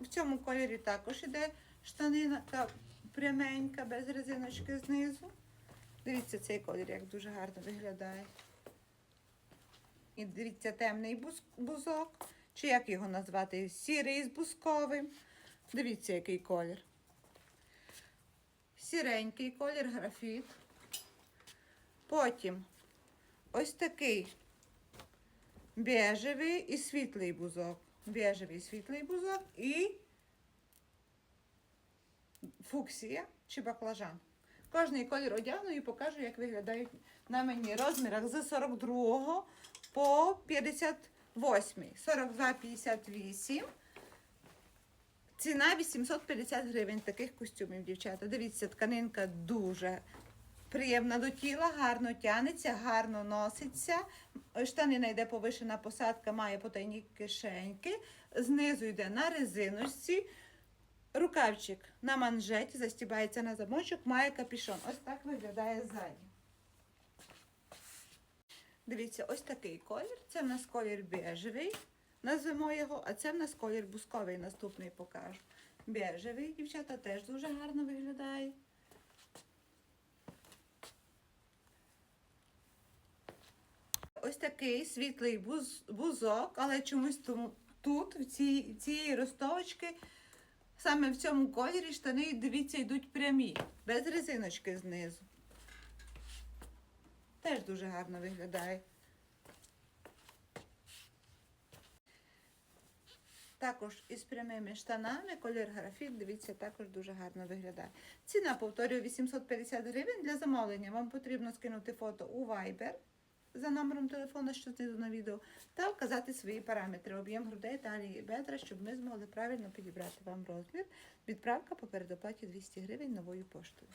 В цьому кольорі також іде штанина та пряменька, без резиночки знизу. Дивіться цей колір, як дуже гарно виглядає. І дивіться, темний бузок. Чи як його назвати? Сірий з бусковим. Дивіться, який колір. Сіренький колір графіт. Потім ось такий бежевий і світлий бузок. Бежевий світлий бузок і фуксія чи баклажан. Кожний колір одягну і покажу, як виглядають на мені розмірах з 42 по 58. 42-58. Ціна 850 гривень таких костюмів, дівчата. Дивіться, тканинка дуже приємна до тіла, гарно тянеться, гарно носиться. Штанина йде повишена посадка, має потайні кишеньки. Знизу йде на резиночці. Рукавчик на манжеті, застібається на замочок, має капішон. Ось так виглядає ззаді. Дивіться, ось такий колір. Це в нас колір бежевий, назвемо його, а це в нас колір бусковий, наступний покажу. Бежевий, дівчата, теж дуже гарно виглядає. Ось такий світлий буз, бузок, але чомусь тут, в цій, цієї ростовочки, саме в цьому кольорі штани, дивіться, йдуть прямі, без резиночки знизу. Теж дуже гарно виглядає. Також із прямими штанами, колір графіт, дивіться, також дуже гарно виглядає. Ціна, повторюю, 850 гривень. Для замовлення вам потрібно скинути фото у Viber за номером телефону, що знизу на відео, та вказати свої параметри, об'єм грудей, талії і бедра, щоб ми змогли правильно підібрати вам розмір. Відправка по передоплаті 200 гривень новою поштою.